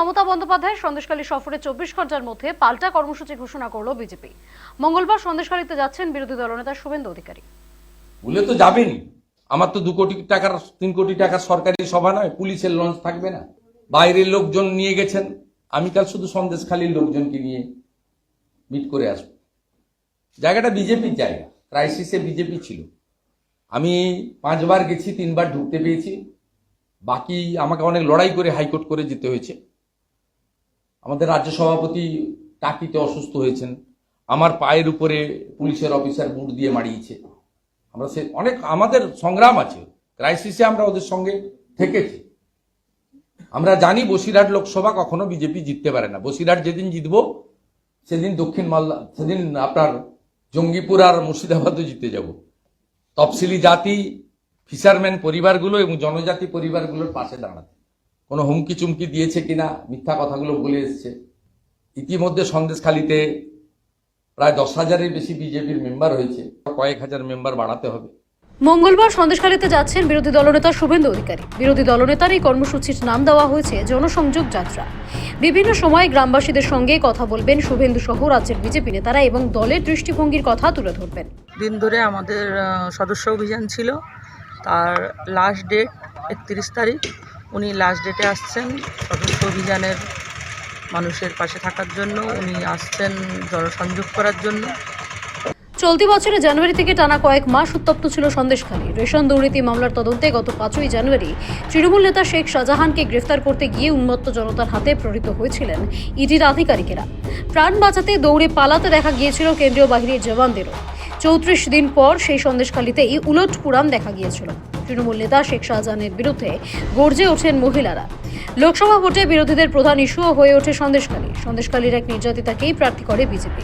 মমতা বন্দ্যোপাধ্যায় সন্দেশখালী সফরে চব্বিশ ঘণ্টার মধ্যে পাল্টা কর্মসূচি ঘোষণা করল বিজেপি। মঙ্গলবার সন্দেশখালীতে যাচ্ছেন বিরোধী দলনেতা শুভেন্দু অধিকারী। বলে তো যাবেনই। আমার তো দু কোটি টাকার, তিন কোটি টাকার সরকারি সভা নয়, পুলিশের লঞ্চ থাকবে না। বাইরের লোকজন নিয়ে গেছেন। আমি কাল শুধু সন্দেশখালীর লোকজনকে নিয়ে মিট করে আসব। জায়গাটা বিজেপির জায়গা। ক্রাইসিসে বিজেপি ছিল। আমি পাঁচবার গেছি, তিনবার ঢুকতে পেয়েছি বাকি আমাকে অনেক লড়াই করে হাইকোর্ট করে যেতে হয়েছে। আমাদের রাজ্য সভাপতি টাকিতে অসুস্থ হয়েছেন। আমার পায়ের উপরে পুলিশের অফিসার বুট দিয়ে মারিয়েছে। আমরা সে অনেক আমাদের সংগ্রাম আছে। ক্রাইসিসে আমরা ওদের সঙ্গে থেকেছি। আমরা জানি বসিরহাট লোকসভা কখনো বিজেপি জিততে পারে না। বসিরহাট যেদিন জিতব, সেদিন দক্ষিণ মালদা, সেদিন আপনার জঙ্গিপুর আর মুর্শিদাবাদও জিতে যাব। তফসিলি জাতি ফিশারম্যান পরিবারগুলো এবং জনজাতি পরিবারগুলোর পাশে দাঁড়াতে। কোনো হুমকি চুমকি দিয়েছে কিনা মিথ্যা কথাগুলো বলে এসছে। ইতিমধ্যে সন্দেশখালিতে প্রায় দশ হাজারের বেশি বিজেপির মেম্বার হয়েছে। কয়েক হাজার মেম্বার বাড়াতে হবে। মঙ্গলবার সন্দেশখালীতে যাচ্ছেন বিরোধী দলনেতা শুভেন্দু অধিকারী। বিরোধী দলনেতার এই কর্মসূচির নাম দেওয়া হয়েছে জনসংযোগ যাত্রা। বিভিন্ন সময় গ্রামবাসীদের সঙ্গে কথা বলবেন শুভেন্দু সহ রাজ্যের বিজেপি নেতারা এবং দলের দৃষ্টিভঙ্গির কথা তুলে ধরবেন। দিন ধরে আমাদের সদস্য অভিযান ছিল। তার লাস্ট ডেট একত্রিশ তারিখ। উনি লাস্ট ডেটে আসছেন সদস্য অভিযানের মানুষের পাশে থাকার জন্য। উনি আসছেন জনসংযোগ করার জন্য। চলতি বছরের জানুয়ারি থেকে টানা কয়েক মাস উত্তপ্ত ছিল সন্দেশখালী। রেশন দুর্নীতি মামলার তদন্তে গত পাঁচই জানুয়ারি তৃণমূল নেতা শেখ শাহজাহানকে গ্রেফতার করতে গিয়ে উন্মত্ত জনতার হাতে প্রেরিত হয়েছিলেন ইডির আধিকারিকেরা। প্রাণ বাঁচাতে দৌড়ে পালাতে দেখা গিয়েছিল কেন্দ্রীয় বাহিনীর জওয়ানদেরও। চৌত্রিশ দিন পর সেই সন্দেশখালীতেই উলট পুরাণ দেখা গিয়েছিল। তৃণমূল নেতা শেখ শাহজাহানের বিরুদ্ধে গর্জে ওঠেন মহিলারা। লোকসভা ভোটে বিরোধীদের প্রধান ইস্যুও হয়ে ওঠে সন্দেশকালী সন্দেশকালীর এক নির্যাতিতাকেই প্রার্থী করে বিজেপি।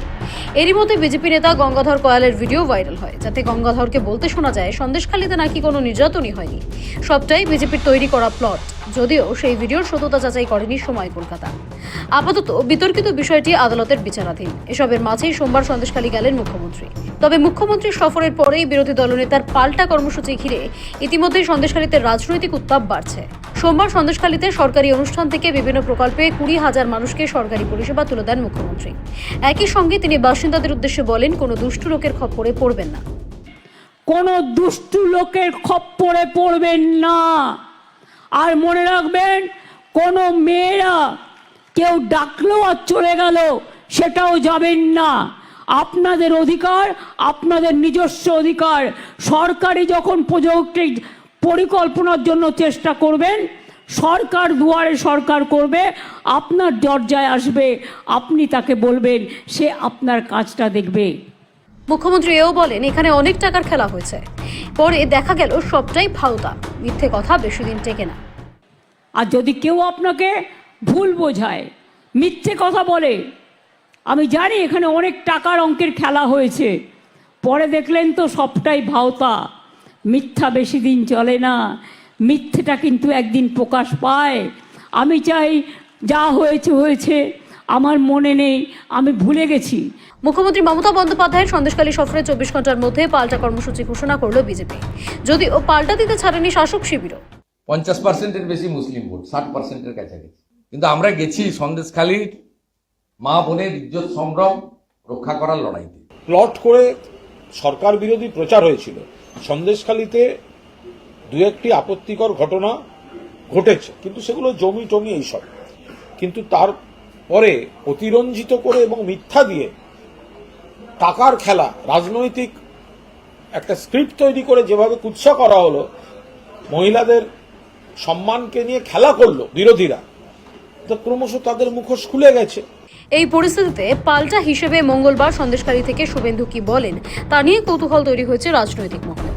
এরই মধ্যে বিজেপি নেতা গঙ্গাধর কয়ালের ভিডিও ভাইরাল হয়, যাতে গঙ্গাধরকে বলতে শোনা যায় সন্দেশকালীতে নাকি কোনো নির্যাতনই হয়নি। সবটাই বিজেপির তৈরি করা প্লট। যদিও সেই ভিডিওর সততা যাচাই করেনি সময় কলকাতা। আপাতত বিতর্কিত বিষয়টি আদালতের বিচারাধীন। এসবের মাঝেই সোমবার সন্দেশখালী গেলেন মুখ্যমন্ত্রী। তবে মুখ্যমন্ত্রী সফরের পরেই বিরোধী দলনেতার পাল্টা কর্মসূচি ঘিরে ইতিমধ্যেই সন্দেশখালীতে রাজনৈতিক উত্তাপ বাড়ছে। সোমবার সন্দেশখালীতে সরকারি অনুষ্ঠান থেকে বিভিন্ন প্রকল্পে কুড়ি হাজার মানুষকে সরকারি পরিষেবা তুলে দেন মুখ্যমন্ত্রী। একই সঙ্গে তিনি বাসিন্দাদের উদ্দেশ্যে বলেন, কোনো দুষ্টু লোকের খপ্পরে পড়বেন না। কোনো দুষ্টু লোকের খপ্পরে পড়বেন না। আর মনে রাখবেন, কোনো মেয়েরা কেউ ডাকলেও আর চলে গেল, সেটাও যাবেন না। আপনাদের অধিকার, আপনাদের নিজস্ব অধিকার। সরকারি যখন প্রজেক্টের পরিকল্পনার জন্য চেষ্টা করবেন, সরকার দুয়ারে সরকার করবে, আপনার দরজায় আসবে, আপনি তাকে বলবেন, সে আপনার কাজটা দেখবে। মুখ্যমন্ত্রী এও বলেন, এখানে অনেক টাকার খেলা হয়েছে। পরে দেখা গেল সবটাই ফাউতা মিথ্যে কথা বেশি দিন টেকে না। আর যদি কেউ আপনাকে ভুল বোঝায়, মিথ্যে কথা বলে, আমি জানি এখানে অনেক টাকার অঙ্কের খেলা হয়েছে। পরে দেখলেন তো সবটাই ভাওতা। মিথ্যা বেশি দিন চলে না। মিথ্যেটা কিন্তু একদিন প্রকাশ পায়। আমি চাই, যা হয়েছে হয়েছে। আমার মনে নেই, আমি ভুলে গেছি। মুখ্যমন্ত্রী মমতা বন্দ্যোপাধ্যায়ের সন্দেশকালী সফরে চব্বিশ ঘণ্টার মধ্যে পাল্টা কর্মসূচি ঘোষণা করল বিজেপি। যদিও পাল্টা দিতে ছাড়েনি শাসক শিবিরও। পঞ্চাশ পার্সেন্টের বেশি মুসলিম ভোট ষাট পার্সেন্টের কাছাকাছি। কিন্তু আমরা গেছি সন্দেশখালীর মা বোনের ইজ্জত সম্ভ্রম রক্ষা করার লড়াইতে। প্লট করে সরকার বিরোধী প্রচার হয়েছিল। সন্দেশখালীতে দু একটি আপত্তিকর ঘটনা ঘটেছে কিন্তু সেগুলো জমি টমি এইসব। কিন্তু তারপরে অতিরঞ্জিত করে এবং মিথ্যা দিয়ে টাকার খেলা, রাজনৈতিক একটা স্ক্রিপ্ট তৈরি করে যেভাবে কুৎসা করা হলো, মহিলাদের সম্মানকে নিয়ে খেলা করল বিরোধীরা। তো ক্রমশ তাদের মুখোশ খুলে গেছে। এই পরিস্থিতিতে পাল্টা হিসেবে মঙ্গলবার সন্দেশকারী থেকে শুভেন্দু কি বলেন, তা নিয়ে কৌতূহল তৈরি হয়েছে রাজনৈতিক মহলে।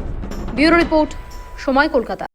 ব্যুরো রিপোর্ট, সময় কলকাতা।